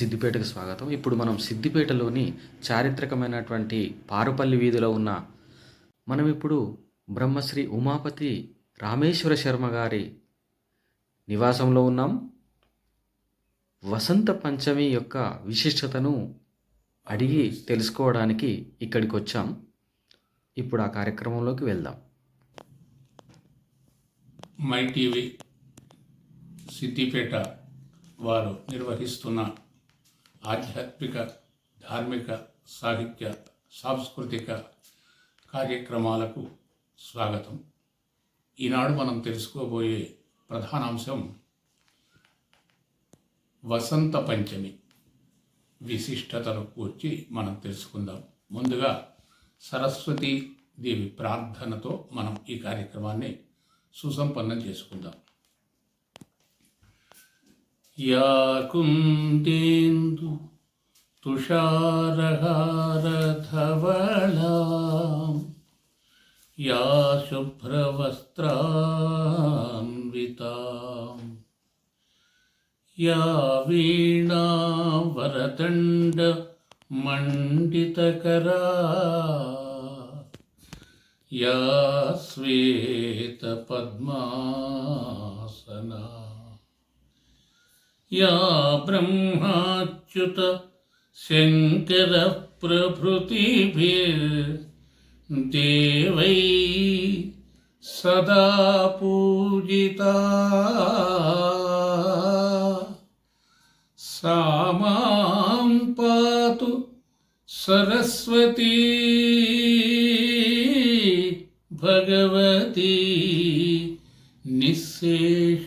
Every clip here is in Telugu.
సిద్దిపేటకు స్వాగతం. ఇప్పుడు మనం సిద్దిపేటలోని చారిత్రకమైనటువంటి పారుపల్లి వీధిలో ఉన్న మనం ఇప్పుడు బ్రహ్మశ్రీ ఉమాపతి రామేశ్వర శర్మ గారి నివాసంలో ఉన్నాం. వసంత పంచమి యొక్క విశిష్టతను అడిగి తెలుసుకోవడానికి ఇక్కడికి వచ్చాం. ఇప్పుడు ఆ కార్యక్రమంలోకి వెళ్దాం. మై టీవీ సిద్దిపేట వారు నిర్వహిస్తున్న ఆధ్యాత్మిక ధార్మిక సాహిత్య సాంస్కృతిక కార్యక్రమాలకు స్వాగతం. ఈనాడు మనం తెలుసుకోబోయే ప్రధానాంశం వసంత పంచమి. విశిష్టతను కూర్చి మనం తెలుసుకుందాం. ముందుగా సరస్వతీ దేవి ప్రార్థనతో మనం ఈ కార్యక్రమాన్ని సుసంపన్నం చేసుకుందాం. या कुन्देन्दु तुषारहारधवला या शुभ्रवस्त्रान्विता या वीणावरदण्डमण्डितकरा या श्वेतपद्मासना या ब्रह्माच्युत शङ्करप्रभृतिभिर्देवै सदा पूजिता। सा माँ पातु सरस्वती भगवती निःशेष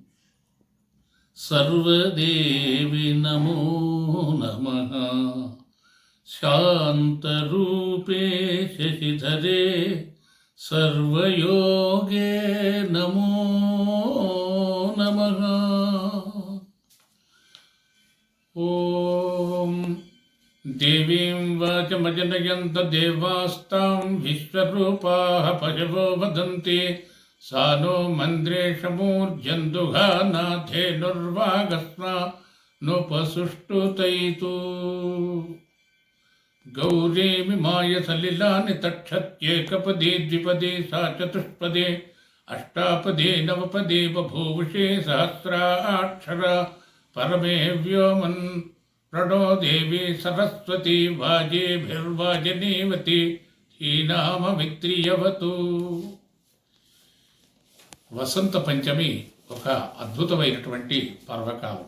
सर्वदेवि नमो नमः। शान्तरूपे शशिधरे सर्वयोगे नमो नमः। ॐ देवीं वाचमजनयन्त देवास्तां विश्वरूपाः पशवो वदन्ति। सा नो मन्द्रेशमूर्जन्तुघा नाथेनुर्वागस्ना नोपसुष्टुतयितु गौरीमिमायसलिलानि तक्षत्येकपदे द्विपदे सा चतुष्पदे अष्टापदे नवपदे बभूविषे सहस्राक्षरा परमे व्योमन् प्रणो देवी सरस्वती वाजेभिर्वाजनीवती हीनाममित्रियवतु వసంత పంచమి ఒక అద్భుతమైనటువంటి పర్వకాలం.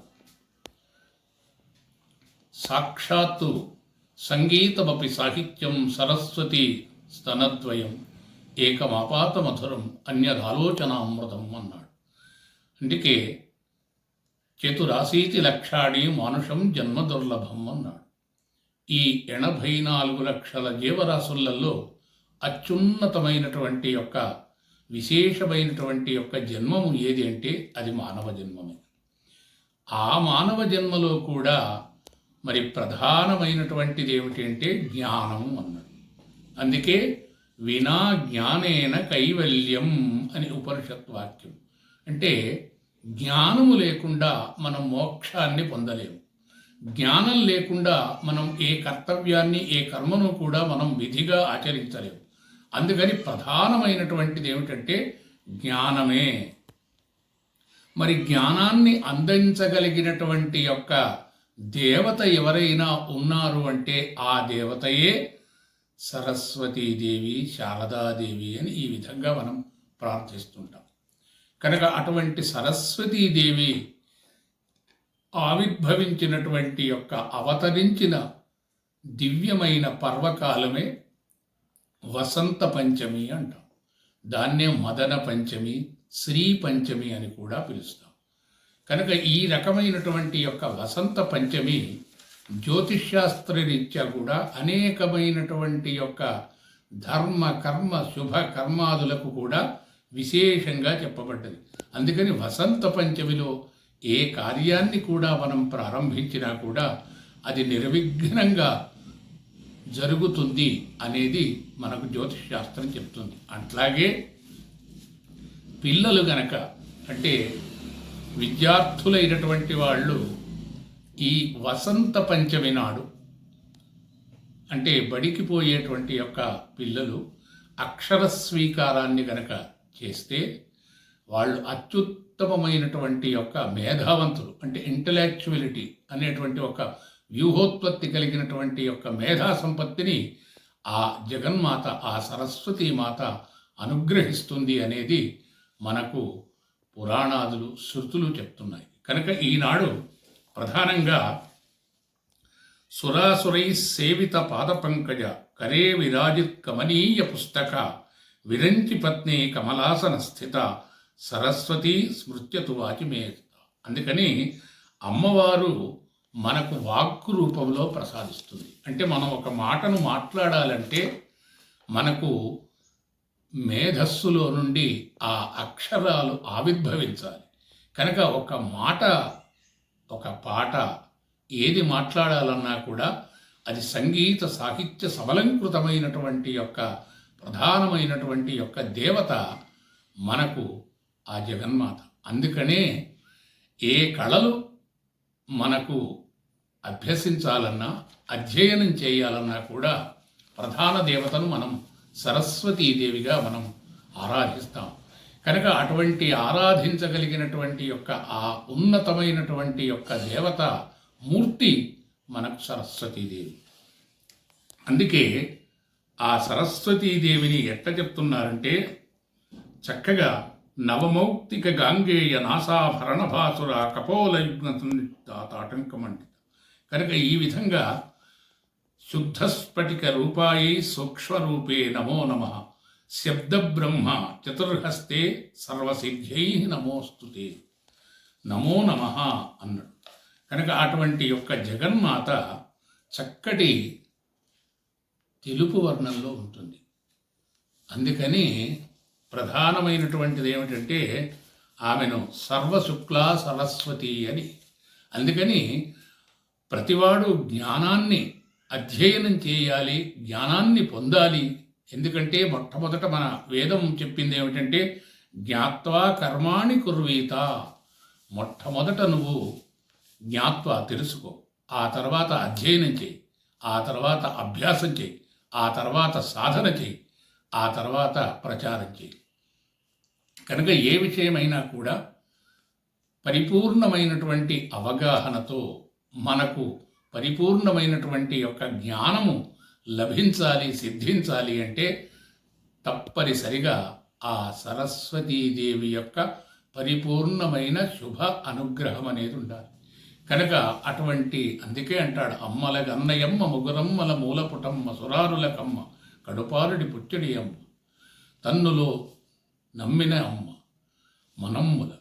సాక్షాత్తు సంగీతమపి సాహిత్యం సరస్వతి స్తనద్వయం ఏకమాపాత మధురం అన్యదాలోచనామృతం అన్నాడు. అందుకే చతురాశీతి లక్షాణి మానుషం జన్మ దుర్లభం అన్నాడు. ఈ ఎనభై నాలుగు లక్షల జీవరాశులలో అత్యున్నతమైనటువంటి యొక్క విశేషమైనటువంటి యొక్క జన్మము ఏది అంటే అది మానవ జన్మమే. ఆ మానవ జన్మలో కూడా మరి ప్రధానమైనటువంటిది ఏమిటి అంటే అన్నది. అందుకే వినా జ్ఞానేన కైవల్యం అని ఉపనిషత్ వాక్యం అంటే జ్ఞానము లేకుండా మనం మోక్షాన్ని పొందలేము. జ్ఞానం లేకుండా మనం ఏ కర్తవ్యాన్ని ఏ కర్మను కూడా మనం విధిగా ఆచరించలేము. అందుకని ప్రధానమైనటువంటిది ఏమిటంటే జ్ఞానమే. మరి జ్ఞానాన్ని అందించగలిగినటువంటి యొక్క దేవత ఎవరైనా ఉన్నారు అంటే ఆ దేవతయే సరస్వతీదేవి శారదాదేవి అని ఈ విధంగా మనం ప్రార్థిస్తుంటాం. కనుక అటువంటి సరస్వతీదేవి ఆవిర్భవించినటువంటి యొక్క అవతరించిన దివ్యమైన పర్వకాలమే వసంత పంచమి అంటాం. దాన్నే మదన పంచమి శ్రీ పంచమి అని కూడా పిలుస్తాం. కనుక ఈ రకమైనటువంటి యొక్క వసంత పంచమి జ్యోతిష్శాస్త్ర రీత్యా కూడా అనేకమైనటువంటి యొక్క ధర్మ కర్మ శుభ కర్మాదులకు కూడా విశేషంగా చెప్పబడ్డది. అందుకని వసంత పంచమిలో ఏ కార్యాన్ని కూడా మనం ప్రారంభించినా కూడా అది నిర్విఘ్నంగా జరుగుతుంది అనేది మనకు జ్యోతిష్ శాస్త్రం చెప్తుంది. అట్లాగే పిల్లలు గనక అంటే విద్యార్థులైనటువంటి వాళ్ళు ఈ వసంత పంచమి నాడు అంటే బడికి పోయేటువంటి యొక్క పిల్లలు అక్షర స్వీకారాన్ని గనక చేస్తే వాళ్ళు అత్యుత్తమమైనటువంటి యొక్క మేధావంతులు అంటే ఇంటలెక్చువలిటీ అనేటువంటి ఒక వ్యూహోత్పత్తి కలిగినటువంటి యొక్క మేధా సంపత్తిని ఆ జగన్మాత ఆ సరస్వతీ మాత అనుగ్రహిస్తుంది అనేది మనకు పురాణాదులు శృతులు చెప్తున్నాయి. కనుక ఈనాడు ప్రధానంగా సురాసురై సేవిత పాదపంకజ కరే విరాజిత్ కమనీయ పుస్తక విరంచి పత్ని కమలాసన స్థిత సరస్వతి స్మృత్యతు వాచిమే అందుకని అమ్మవారు మనకు వాక్కు రూపంలో ప్రసాదిస్తుంది. అంటే మనం ఒక మాటను మాట్లాడాలంటే మనకు మేధస్సులో నుండి ఆ అక్షరాలు ఆవిర్భవించాలి. కనుక ఒక మాట ఒక పాట ఏది మాట్లాడాలన్నా కూడా అది సంగీత సాహిత్య సబలంకృతమైనటువంటి యొక్క ప్రధానమైనటువంటి యొక్క దేవత మనకు ఆ జగన్మాత. అందుకనే ఏ కళలు మనకు అభ్యసించాలన్నా అధ్యయనం చేయాలన్నా కూడా ప్రధాన దేవతను మనం సరస్వతీదేవిగా మనం ఆరాధిస్తాం. కనుక అటువంటి ఆరాధించగలిగినటువంటి యొక్క ఆ ఉన్నతమైనటువంటి యొక్క దేవత మూర్తి మనకు సరస్వతీదేవి. అందుకే ఆ సరస్వతీదేవిని ఎట్ట చెప్తున్నారంటే చక్కగా నవమౌక్తిక గాంగేయ నాసాభరణ భాసుర కపోలయుగ్న తాటంకమండి కనుక ఈ విధంగా శుద్ధస్ఫటిక రూపాయి సూక్ష్మరూపే నమో నమ. శబ్దబ్రహ్మ చతుర్హస్తే సర్వసిద్ధ్యై నమోస్తుతే నమో నమ అన్నాడు. కనుక అటువంటి యొక్క జగన్మాత చక్కటి తెలుపు వర్ణంలో ఉంటుంది. అందుకని ప్రధానమైనటువంటిది ఏమిటంటే ఆమెను సర్వశుక్లా సరస్వతి అని. అందుకని ప్రతివాడు జ్ఞానాన్ని అధ్యయనం చేయాలి జ్ఞానాన్ని పొందాలి. ఎందుకంటే మొట్టమొదట మన వేదం చెప్పింది ఏమిటంటే జ్ఞాత్వా కర్మాణి కుర్వీత. మొట్టమొదట నువ్వు జ్ఞాత్వా తెలుసుకో ఆ తర్వాత అధ్యయనం చేయి ఆ తర్వాత అభ్యాసం చేయి ఆ తర్వాత సాధన చేయి ఆ తర్వాత ప్రచారం చేయి. కనుక ఏ విషయమైనా కూడా పరిపూర్ణమైనటువంటి అవగాహనతో మనకు పరిపూర్ణమైనటువంటి యొక్క జ్ఞానము లభించాలి సిద్ధించాలి అంటే తప్పనిసరిగా ఆ సరస్వతీదేవి యొక్క పరిపూర్ణమైన శుభ అనుగ్రహం అనేది ఉండాలి. కనుక అటువంటి అందుకే అంటాడు అమ్మల గన్నయమ్మ ముగురమ్మల మూలపుటమ్మ సురారులకమ్మ కడుపారుడి పుచ్చడి అమ్మ తన్నులో నమ్మిన అమ్మ. మనమ్ముల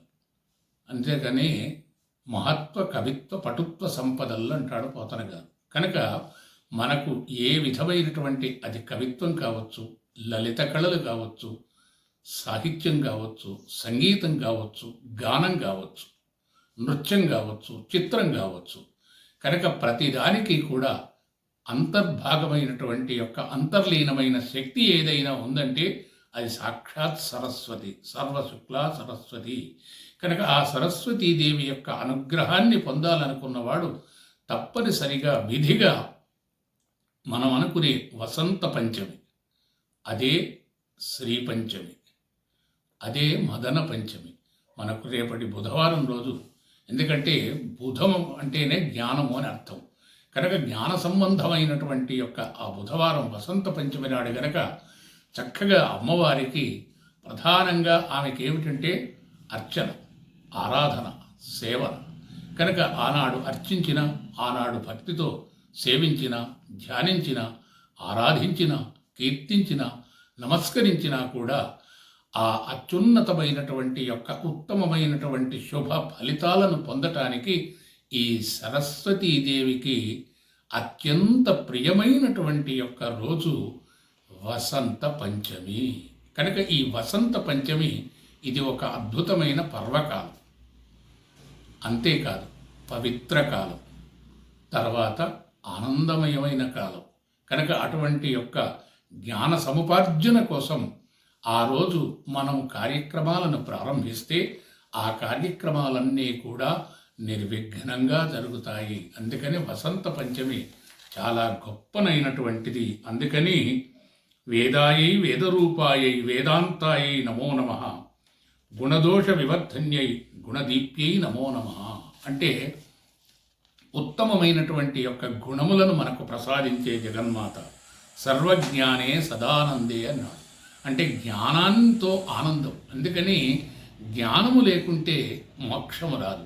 అంతేకాని మహత్వ కవిత్వ పటుత్వ సంపదల్లో అంటాడు పోతన గారు. కనుక మనకు ఏ విధమైనటువంటి అది కవిత్వం కావచ్చు లలిత కళలు కావచ్చు సాహిత్యం కావచ్చు సంగీతం కావచ్చు గానం కావచ్చు నృత్యం కావచ్చు చిత్రం కావచ్చు కనుక ప్రతిదానికి కూడా అంతర్భాగమైనటువంటి యొక్క అంతర్లీనమైన శక్తి ఏదైనా ఉందంటే అది సాక్షాత్ సరస్వతి సర్వశుక్ల సరస్వతి. కనుక ఆ సరస్వతీదేవి యొక్క అనుగ్రహాన్ని పొందాలనుకున్నవాడు తప్పనిసరిగా విధిగా మనం అనుకునే వసంత పంచమి అదే శ్రీ పంచమి అదే మదన పంచమి మనకు రేపటి బుధవారం రోజు. ఎందుకంటే బుధము అంటేనే జ్ఞానము అని అర్థం. కనుక జ్ఞాన సంబంధమైనటువంటి యొక్క ఆ బుధవారం వసంత పంచమి నాడు కనుక చక్కగా అమ్మవారికి ప్రధానంగా ఆమెకి ఏమిటంటే అర్చన ఆరాధన సేవన. కనుక ఆనాడు అర్చించిన ఆనాడు భక్తితో సేవించిన ధ్యానించిన ఆరాధించిన కీర్తించిన నమస్కరించినా కూడా ఆ అత్యున్నతమైనటువంటి యొక్క ఉత్తమమైనటువంటి శుభ ఫలితాలను పొందటానికి ఈ సరస్వతీదేవికి అత్యంత ప్రియమైనటువంటి యొక్క రోజు వసంత పంచమి. కనుక ఈ వసంత పంచమి ఇది ఒక అద్భుతమైన పర్వకాలం. అంతేకాదు పవిత్ర కాలం. తర్వాత ఆనందమయమైన కాలం. కనుక అటువంటి యొక్క జ్ఞాన సముపార్జన కోసం ఆ రోజు మనం కార్యక్రమాలను ప్రారంభిస్తే ఆ కార్యక్రమాలన్నీ కూడా నిర్విఘ్నంగా జరుగుతాయి. అందుకని వసంత పంచమి చాలా గొప్పనైనటువంటిది. అందుకని వేదాయై వేదరూపాయై వేదాంతాయై నమో నమ. గుణదోష వివర్ధన్యై గుణదీప్యై నమో నమ. అంటే ఉత్తమమైనటువంటి యొక్క గుణములను మనకు ప్రసాదించే జగన్మాత సర్వజ్ఞానే సదానందే అన్నాడు. అంటే జ్ఞానంతో ఆనందం. అందుకని జ్ఞానము లేకుంటే మోక్షము రాదు.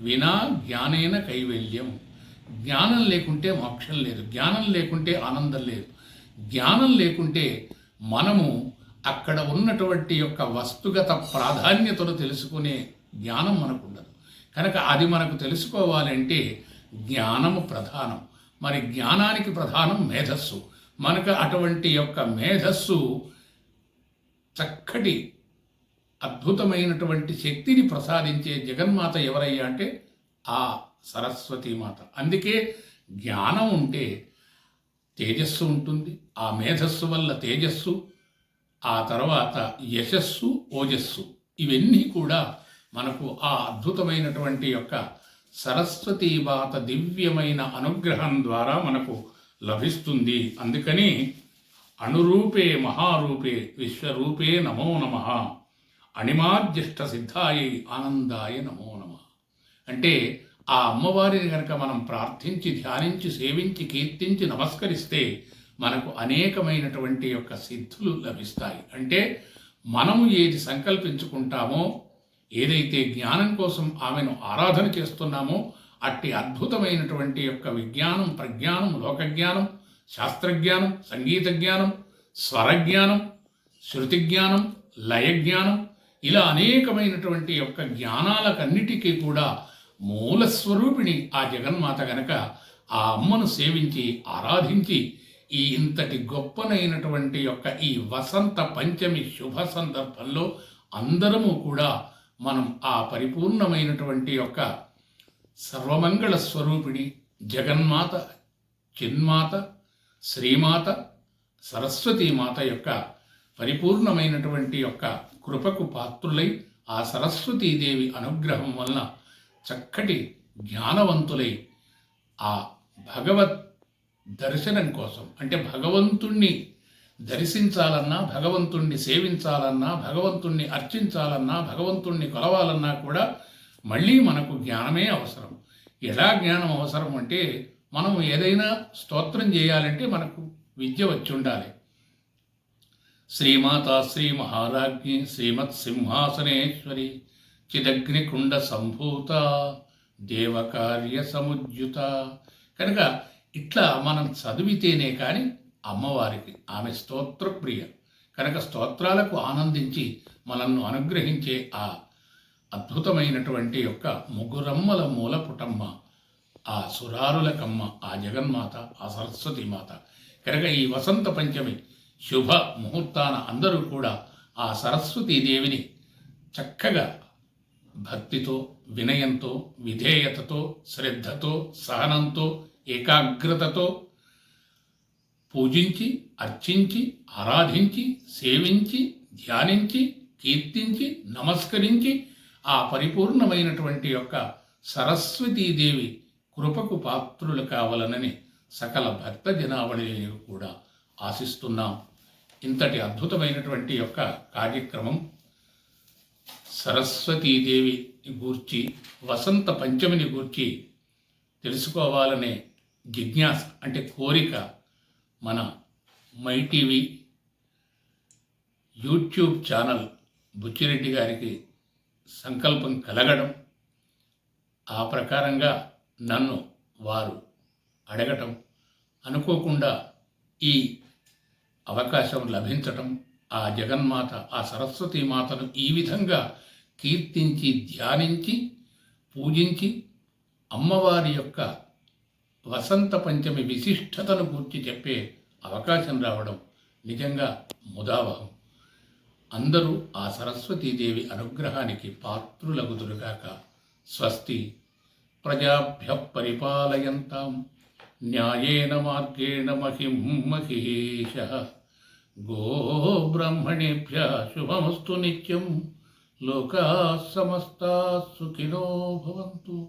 వినా జ్ఞానేన కైవల్యం. జ్ఞానం లేకుంటే మోక్షం లేదు. జ్ఞానం లేకుంటే ఆనందం లేదు. జ్ఞానం లేకుంటే మనము అక్కడ ఉన్నటువంటి యొక్క వస్తుగత ప్రాధాన్యతను తెలుసుకునే జ్ఞానం మనకు ఉండదు కనుక అది మనకు తెలుసుకోవాలంటే జ్ఞానము ప్రధానం. మరి జ్ఞానానికి ప్రధానం మేధస్సు. మనకు అటువంటి యొక్క మేధస్సు చక్కటి అద్భుతమైనటువంటి శక్తిని ప్రసాదించే జగన్మాత ఎవరయ్యా అంటే ఆ సరస్వతీమాత. అందుకే జ్ఞానం ఉంటే తేజస్సు ఉంటుంది ఆ మేధస్సు వల్ల తేజస్సు ఆ తర్వాత యశస్సు ఓజస్సు. ఇవన్నీ కూడా మనకు ఆ అద్భుతమైనటువంటి యొక్క సరస్వతీవాత దివ్యమైన అనుగ్రహం ద్వారా మనకు లభిస్తుంది. అందుకని అణురూపే మహారూపే విశ్వరూపే నమో నమ. అణిమార్జిష్ట సిద్ధాయై ఆనందాయ నమో నమ. అంటే ఆ అమ్మవారిని కనుక మనం ప్రార్థించి ధ్యానించి సేవించి కీర్తించి నమస్కరిస్తే మనకు అనేకమైనటువంటి యొక్క సిద్ధులు లభిస్తాయి. అంటే మనము ఏది సంకల్పించుకుంటామో ఏదైతే జ్ఞానం కోసం ఆమెను ఆరాధన చేస్తున్నామో అట్టి అద్భుతమైనటువంటి యొక్క విజ్ఞానం ప్రజ్ఞానం లోకజ్ఞానం శాస్త్రజ్ఞానం సంగీత జ్ఞానం స్వరజ్ఞానం శృతి జ్ఞానం లయజ్ఞానం ఇలా అనేకమైనటువంటి యొక్క జ్ఞానాలకన్నిటికీ కూడా మూలస్వరూపిణి ఆ జగన్మాత గనక ఆ అమ్మను సేవించి ఆరాధించి ఈ ఇంతటి గొప్పనైనటువంటి యొక్క ఈ వసంత పంచమి శుభ సందర్భంలో అందరము కూడా మనం ఆ పరిపూర్ణమైనటువంటి యొక్క సర్వమంగళ స్వరూపిణి జగన్మాత చిన్మాత శ్రీమాత సరస్వతీమాత యొక్క పరిపూర్ణమైనటువంటి యొక్క కృపకు పాత్రులై ఆ సరస్వతీదేవి అనుగ్రహం వలన చక్కటి జ్ఞానవంతులై ఆ భగవత్ దర్శనం కోసం. అంటే భగవంతుణ్ణి దర్శించాలన్నా భగవంతుణ్ణి సేవించాలన్నా భగవంతుణ్ణి అర్చించాలన్నా భగవంతుణ్ణి కొలవాలన్నా కూడా మళ్ళీ మనకు జ్ఞానమే అవసరం. ఎలా జ్ఞానం అవసరం అంటే మనం ఏదైనా స్తోత్రం చేయాలంటే మనకు విద్య వచ్చి ఉండాలి. శ్రీమాత శ్రీ మహారాజ్ఞి శ్రీమత్ సింహాసనేశ్వరి చిదగ్నికుండ సంభూత దేవకార్య సముజ్యుత కనుక ఇట్లా మనం చదివితేనే కానీ అమ్మవారికి ఆమె స్తోత్రప్రియ. కనుక స్తోత్రాలకు ఆనందించి మనల్ని అనుగ్రహించే ఆ అద్భుతమైనటువంటి యొక్క ముగ్గురమ్మల మూలపుటమ్మ ఆ సురారులకమ్మ ఆ జగన్మాత ఆ సరస్వతి మాత కనుక ఈ వసంత పంచమి శుభ ముహూర్తాన అందరూ కూడా ఆ సరస్వతీదేవిని చక్కగా భక్తితో వినయంతో విధేయతతో శ్రద్ధతో సహనంతో ఏకాగ్రతతో పూజించి అర్చించి ఆరాధించి సేవించి ధ్యానించి కీర్తించి నమస్కరించి ఆ పరిపూర్ణమైనటువంటి యొక్క సరస్వతీదేవి కృపకు పాత్రులు కావాలనని సకల భక్త జనావళిని కూడా ఆశిస్తున్నాం. ఇంతటి అద్భుతమైనటువంటి యొక్క కార్యక్రమం సరస్వతీదేవి గూర్చి వసంత పంచమిని గూర్చి తెలుసుకోవాలనే జిజ్ఞాస అంటే కోరిక మన my TV YouTube channel Buchireddy గారికి సంకల్పం కలగడం ఆ ప్రకారంగా నన్ను వారు అడగటం అనుకోకుండా ఈ అవకాశం లభించటం ఆ జగన్మాత ఆ సరస్వతీ మాతను ఈ విధంగా కీర్తించి ధ్యానించి పూజించి అమ్మవారి యొక్క వసంత పంచమి విశిష్టతను గురించి చెప్పే అవకాశం రావడం నిజంగా ముదావహం. అందరూ ఆ సరస్వతీదేవి అనుగ్రహానికి పాత్రులగుదురుగాక. స్వస్తి ప్రజాభ్య పరిపాలయంతాం. న్యాయేన మార్గేణ మహిం మహేష గో శుభమస్తు నిత్యం. లోకా సమస్తా సుఖినో భవంతు.